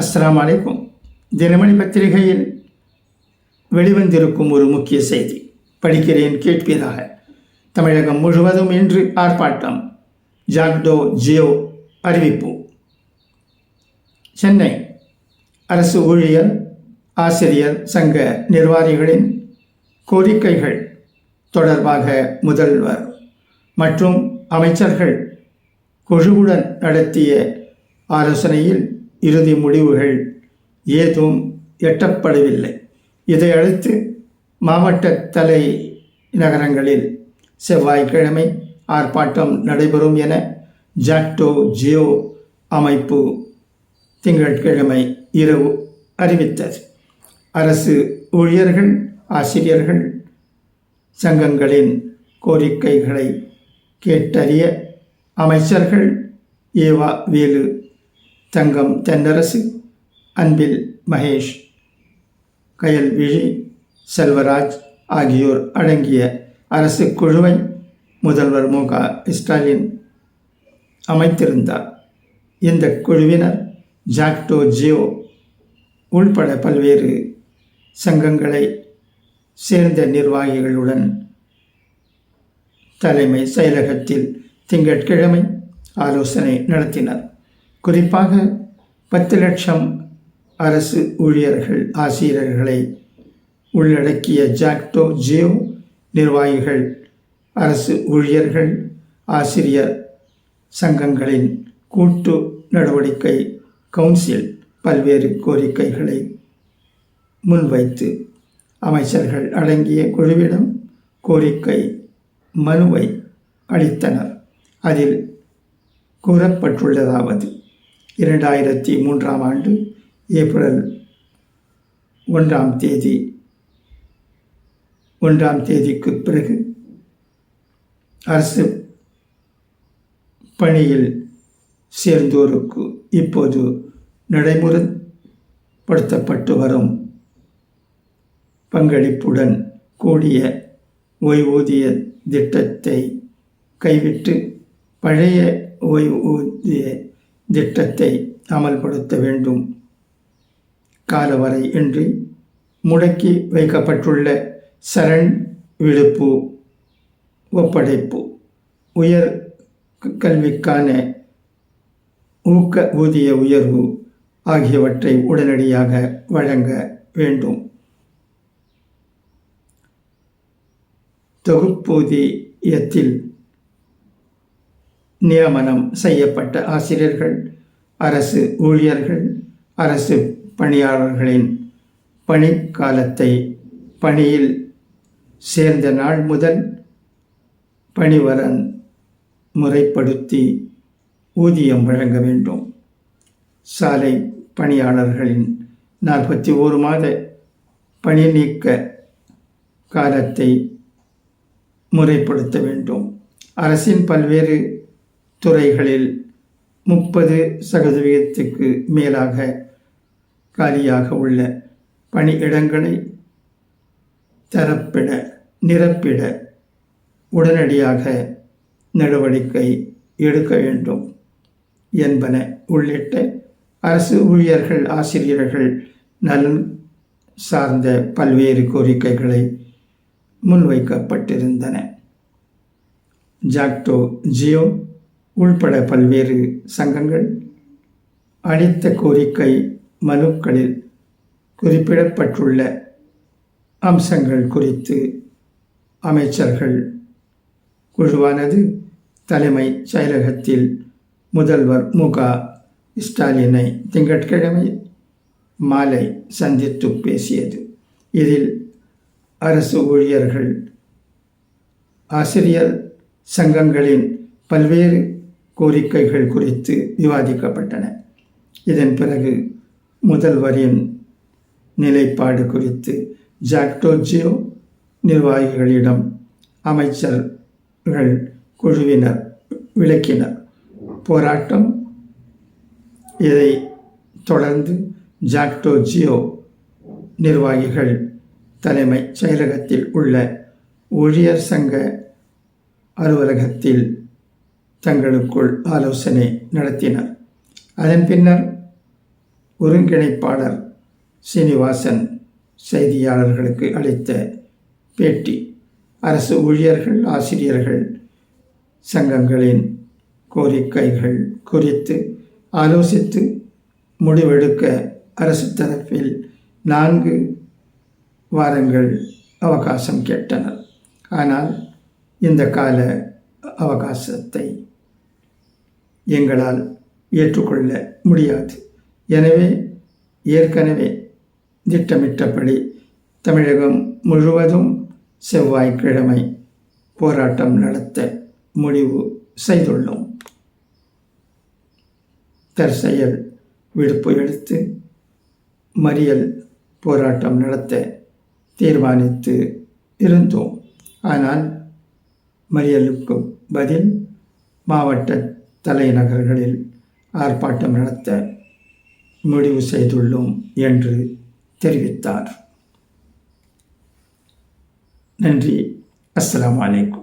அஸ்லாம் அலைக்கும். தினமணி பத்திரிகையில் வெளிவந்திருக்கும் ஒரு முக்கிய செய்தி. படிக்கிறேன் கேட்பீராக. தமிழகம் முழுவதும் இன்று ஆர்ப்பாட்டம். ஜாக்டோ ஜியோ அறிவிப்பு. சென்னை அரசு ஊழியர் ஆசிரியர் சங்க நிர்வாகிகளின் கோரிக்கைகள் தொடர்பாக முதல்வர் மற்றும் அமைச்சர்கள் குழுவுடன் நடத்திய ஆலோசனையில் இறுதி முடிவுகள் ஏதும் எட்டப்படவில்லை. இதையடுத்து மாவட்ட தலை நகரங்களில் செவ்வாய்க்கிழமை ஆர்ப்பாட்டம் நடைபெறும் என ஜாக்டோ ஜியோ அமைப்பு திங்கட்கிழமை இரவு அறிவித்தது. அரசு ஊழியர்கள் ஆசிரியர்கள் சங்கங்களின் கோரிக்கைகளை கேட்டறிய அமைச்சர்கள் ஏவா வேலு தங்கம் தென்னரசு அன்பில் மகேஷ் கயல்விழி செல்வராஜ் ஆகியோர் அடங்கிய அரசு குழுவை முதல்வர் மு. க. ஸ்டாலின் அமைத்திருந்தார். இந்த குழுவினர் ஜாக்டோ ஜியோ உள்பட பல்வேறு சங்கங்களை சேர்ந்த நிர்வாகிகளுடன் தலைமை செயலகத்தில் திங்கட்கிழமை ஆலோசனை நடத்தினர். குறிப்பாக பத்து லட்சம் அரசு ஊழியர்கள் ஆசிரியர்களை உள்ளடக்கிய ஜாக்டோ ஜியோ நிர்வாகிகள் அரசு ஊழியர்கள் ஆசிரியர் சங்கங்களின் கூட்டு நடவடிக்கை கவுன்சில் பல்வேறு கோரிக்கைகளை முன்வைத்து அமைச்சர்கள் அடங்கிய குழுவிடம் கோரிக்கை மனுவை அளித்தனர். அதில் கூறப்பட்டுள்ளதாவது இரண்டாயிரத்தி மூன்றாம் ஆண்டு ஏப்ரல் ஒன்றாம் தேதி. ஒன்றாம் தேதிக்கு பிறகு அரசு பணியில் சேர்ந்தோருக்கு இப்போது நடைமுறைப்படுத்தப்பட்டு வரும் பங்களிப்புடன் கூடிய ஓய்வூதிய திட்டத்தை கைவிட்டு பழைய ஓய்வூதிய திட்டத்தை அமல்படுத்த வேண்டும். காலவரை இன்றி முடக்கி வைக்கப்பட்டுள்ள சரண் விடுப்பு ஒப்படைப்பு உயர் கல்விக்கான ஊக்க ஊதிய உயர்வு ஆகியவற்றை உடனடியாக வழங்க வேண்டும். தொகுப்பூதியத்தில் நியமனம் செய்யப்பட்ட ஆசிரியர்கள் அரசு ஊழியர்கள் அரசு பணியாளர்களின் பணிக்காலத்தை பணியில் சேர்ந்த நாள் முதல் பணிவரன் முறைப்படுத்தி ஊதியம் வழங்க வேண்டும். சாலை பணியாளர்களின் நாற்பத்தி ஓரு மாத பணி நீக்க காலத்தை முறைப்படுத்த வேண்டும். அரசின் பல்வேறு துறைகளில் முப்பது சதவீதத்துக்கு மேலாக காலியாக உள்ள பணியிடங்களை தரப்பிட நிரப்பிட உடனடியாக நடவடிக்கை எடுக்க வேண்டும் என்பன உள்ளிட்ட அரசு ஊழியர்கள் ஆசிரியர்கள் நலன் சார்ந்த பல்வேறு கோரிக்கைகளை முன்வைக்கப்பட்டிருந்தன. ஜாக்டோ ஜியோ உள்பட பல்வேறு சங்கங்கள் அளித்த கோரிக்கை மனுக்களில் குறிப்பிடப்பட்டுள்ள அம்சங்கள் குறித்து அமைச்சர்கள் குழுவானது தலைமைச் செயலகத்தில் முதல்வர் மு க. ஸ்டாலினை திங்கட்கிழமை மாலை சந்தித்து பேசியது. இதில் அரசு ஊழியர்கள் ஆசிரியர் சங்கங்களின் பல்வேறு கோரிக்கைகள் குறித்து விவாதிக்கப்பட்டன. இதன் பிறகு முதல்வரின் நிலைப்பாடு குறித்து ஜாக்டோஜியோ நிர்வாகிகளிடம் அமைச்சர்கள் குழுவினர் விளக்கினர். போராட்டம் இதை தொடர்ந்து ஜாக்டோஜியோ நிர்வாகிகள் தலைமைச் செயலகத்தில் உள்ள ஊழியர் சங்க அலுவலகத்தில் தங்களுக்குள் ஆலோசனை நடத்தினர். அதன் பின்னர் ஒருங்கிணைப்பாளர் சீனிவாசன் செய்தியாளர்களுக்கு அளித்த பேட்டி அரசு ஊழியர்கள் ஆசிரியர்கள் சங்கங்களின் கோரிக்கைகள் குறித்து ஆலோசித்து முடிவெடுக்க அரசு தரப்பில் நான்கு வாரங்கள் அவகாசம் கேட்டனர். ஆனால் இந்த கால அவகாசத்தை எங்களால் ஏற்றுக்கொள்ள முடியாது. எனவே ஏற்கனவே திட்டமிட்டபடி தமிழகம் முழுவதும் செவ்வாய்க்கிழமை போராட்டம் நடத்த முடிவு செய்துள்ளோம். தற்செயல் விடுப்பு எடுத்து மறியல் போராட்டம் நடத்த தீர்மானித்து இருந்தோம். ஆனால் மறியலுக்கு பதில் மாவட்ட தலைநகர்களில் ஆர்ப்பாட்டம் நடத்த முடிவு செய்துள்ளோம் என்று தெரிவித்தார். நன்றி. அஸ்லாம் வலைக்கும்